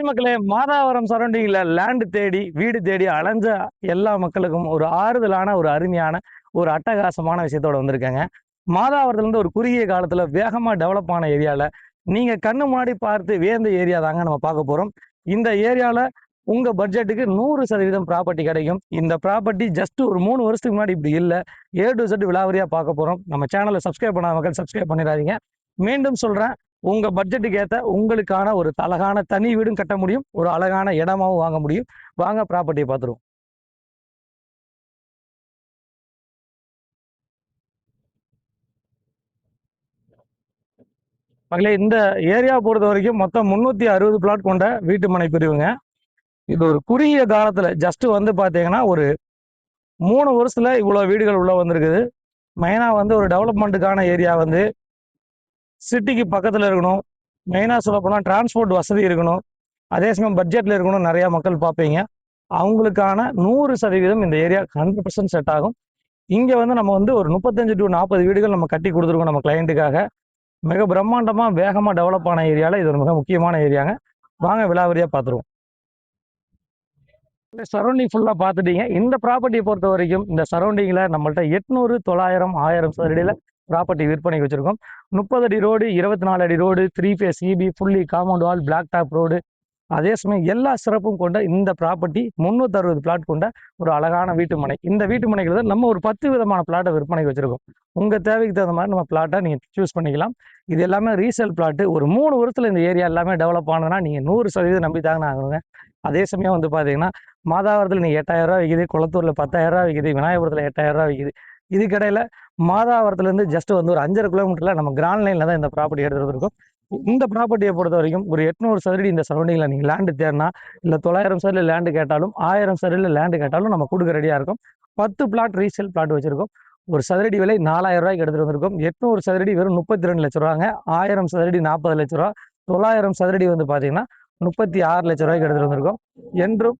Hi மக்களே மாதாவரம் சரௌண்டிங்கில் land தேடி வீடு தேடி அலைஞ்ச எல்லா மக்களுக்கும் ஒரு ஆறுதலான ஒரு அருமையான ஒரு அட்டகாசமான விஷயத்தோட வந்திருக்காங்க. மாதாவரத்துலேருந்து ஒரு குறுகிய காலத்தில் வேகமாக டெவலப் ஆன ஏரியாவில் நீங்கள் கண்ணு முன்னாடி பார்த்து வேந்த ஏரியா தாங்க நம்ம பார்க்க போகிறோம் இந்த ஏரியாவில் உங்கள் பட்ஜெட்டுக்கு நூறு சதவீதம் ப்ராப்பர்ட்டி கிடைக்கும். இந்த ப்ராப்பர்ட்டி ஜஸ்ட் ஒரு மூணு வருஷத்துக்கு முன்னாடி இப்படி இல்லை. ஏ டு செட் விலாவரியாக பார்க்க போகிறோம் நம்ம சேனலை சப்ஸ்கிரைப் பண்ணாத மக்கள் சப்ஸ்கிரைப் பண்ணிடாதீங்க. மீண்டும் சொல்கிறேன் உங்க பட்ஜெட்டுக்கு ஏற்ற உங்களுக்கான ஒரு அழகான தனி வீடும் கட்ட முடியும். ஒரு அழகான இடமாவும் வாங்க முடியும். வாங்க ப்ராப்பர்ட்டியை பார்த்துருவோம் மகளே இந்த ஏரியா பொறுத்த வரைக்கும் மொத்தம் முந்நூற்றி அறுபது பிளாட் கொண்ட வீட்டு மனை பிரிவுங்க இது ஒரு குறுகிய காலத்தில் ஜஸ்ட் வந்து பார்த்தீங்கன்னா ஒரு மூணு வருஷத்தில் இவ்வளோ வீடுகள் உள்ளே வந்திருக்குது. மெயினாக வந்து ஒரு டெவலப்மெண்ட்டுக்கான ஏரியா வந்து சிட்டிக்கு பக்கத்தில் இருக்கணும். மெயினாக சொல்லப்போனால் டிரான்ஸ்போர்ட் வசதி இருக்கணும். அதே சமயம் பட்ஜெட்டில் இருக்கணும் நிறையா மக்கள் பார்ப்பீங்க. அவங்களுக்கான நூறு சதவீதம் இந்த ஏரியா ஹண்ட்ரட் பர்சன்ட் செட் ஆகும். இங்கே வந்து நம்ம வந்து ஒரு முப்பத்தஞ்சு டு நாற்பது வீடுகள் நம்ம கட்டி கொடுத்துருக்கோம் நம்ம கிளைண்ட்டுக்காக மிக பிரம்மாண்டமாக வேகமாக டெவலப் ஆன ஏரியாவில் இது ஒரு மிக முக்கியமான ஏரியாங்க. வாங்க விலாவரியாக பார்த்துருவோம். சரௌண்டிங் ஃபுல்லாக பார்த்துட்டீங்க. இந்த ப்ராப்பர்ட்டியை பொறுத்த வரைக்கும் இந்த சரௌண்டிங்கில் நம்மள்ட்ட எட்நூறு தொள்ளாயிரம் ஆயிரம் சதுரடியில் ப்ராப்பர்ட்டி விற்பனைக்கு வச்சுருக்கோம். முப்பது அடி ரோடு இருபத்தி நாலு அடி road three phase EB fully compound wall black top road அதே சமயம் எல்லா சிறப்பும் கொண்ட இந்த ப்ராப்பர்ட்டி முந்நூற்றி அறுபது பிளாட் கொண்ட ஒரு அழகான வீட்டு மனை இந்த வீட்டு மனைகள் தான் நம்ம ஒரு பத்து விதமான பிளாட்டை விற்பனைக்கு வச்சுருக்கோம். உங்கள் தேவைக்கு தகுந்த மாதிரி நம்ம பிளாட்டை நீங்கள் சூஸ் பண்ணிக்கலாம். இது எல்லாமே ரீசேல் பிளாட்டு ஒரு மூணு வருஷத்தில் இந்த ஏரியா எல்லாமே டெவலப் ஆனதுன்னா நீங்கள் நூறு சதவீதம் நம்பி தாங்க ஆகணுங்க அதே சமயம் வந்து பார்த்தீங்கன்னா மாதாவரத்தில் நீங்கள் எட்டாயிரம் விற்கிது குளத்தூரில் பத்தாயிரம் ரூபா விற்கிது விநாயகபுரத்தில் எட்டாயிரம் ரூபா விற்கிது இதுக்கடையில் மாதாவரத்துலேருந்து ஜஸ்ட் வந்து ஒரு அஞ்சரை கிலோமீட்டரில் நம்ம கிராண்ட் லைனில் தான் இந்த ப்ராப்பர்ட்டி எடுத்துகிட்டு இருக்கோம் இந்த ப்ராப்பர்ட்டியை பொறுத்த வரைக்கும் ஒரு எட்நூறு சதுரடி இந்த சரௌண்டிங்கில் நீங்கள் லேண்டு தேடினா இல்லை தொள்ளாயிரம் சதுரில் லேண்டு கேட்டாலும் ஆயிரம் சதுரில் லேண்டு கேட்டாலும் நம்ம கொடுக்க ரெடியாக இருக்கும். பத்து பிளாட் ரீசேல் பிளாட் வச்சுருக்கோம். ஒரு சதுரடி விலை நாலாயிரம் ரூபாய்க்கு எடுத்துகிட்டு வந்திருக்கோம். எட்நூறு சதுரடி வெறும் முப்பத்தி ரெண்டு லட்ச ரூபாங்க. ஆயிரம் சதுரடி நாற்பது லட்ச ரூபா. தொள்ளாயிரம் சதுரடி வந்து பார்த்தீங்கன்னா முப்பத்தி ஆறு லட்ச ரூபாய்க்கு எடுத்துகிட்டு வந்திருக்கோம். என்றும்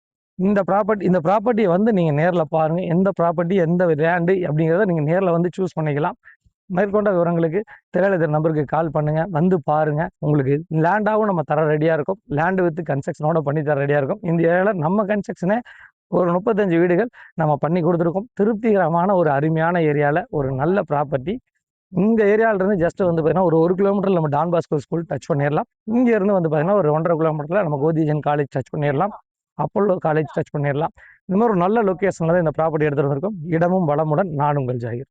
இந்த ப்ராப்பர்ட்டி இந்த ப்ராப்பர்ட்டியை வந்து நீங்கள் நேரில் பாருங்கள் எந்த ப்ராப்பர்ட்டி எந்த லேண்டு அப்படிங்கிறத நீங்கள் நேரில் வந்து சூஸ் பண்ணிக்கலாம். மேற்கொண்ட விவரங்களுக்கு திரையில நம்பருக்கு கால் பண்ணுங்கள் வந்து பாருங்கள் உங்களுக்கு லேண்டாகவும் நம்ம தர ரெடியாக இருக்கும். லேண்டு வித்து கன்ஸ்ட்ரக்ஷனோட பண்ணி தர ரெடியாக இருக்கும். இந்த ஏரியாவில் நம்ம கன்ஸ்ட்ரக்ஷனே ஒரு முப்பத்தஞ்சு வீடுகள் நம்ம பண்ணி கொடுத்துருக்கோம். திருப்திகரமான ஒரு அருமையான ஏரியாவில் ஒரு நல்ல ப்ராப்பர்ட்டி இந்த ஏரியாவிலேருந்து ஜஸ்ட் வந்து பார்த்தீங்கன்னா ஒரு ஒரு கிலோமீட்டர் நம்ம டான் பாஸ்கோ ஸ்கூல் டச் பண்ணிடலாம். இங்கேருந்து வந்து பார்த்தீங்கன்னா ஒரு ஒன்றரை கிலோமீட்டரில் நம்ம கோதிஜன் காலேஜ் டச் பண்ணிடலாம். அப்போலோ காலேஜ் டச் பண்ணிடலாம். இந்த மாதிரி ஒரு நல்ல லொக்கேஷனில் தான் இந்த ப்ராப்பர்ட்டி எடுத்துகிட்டு வந்திருக்கோம். இடமும் வளமுடன். நான் உங்கள் ஜாகிர்.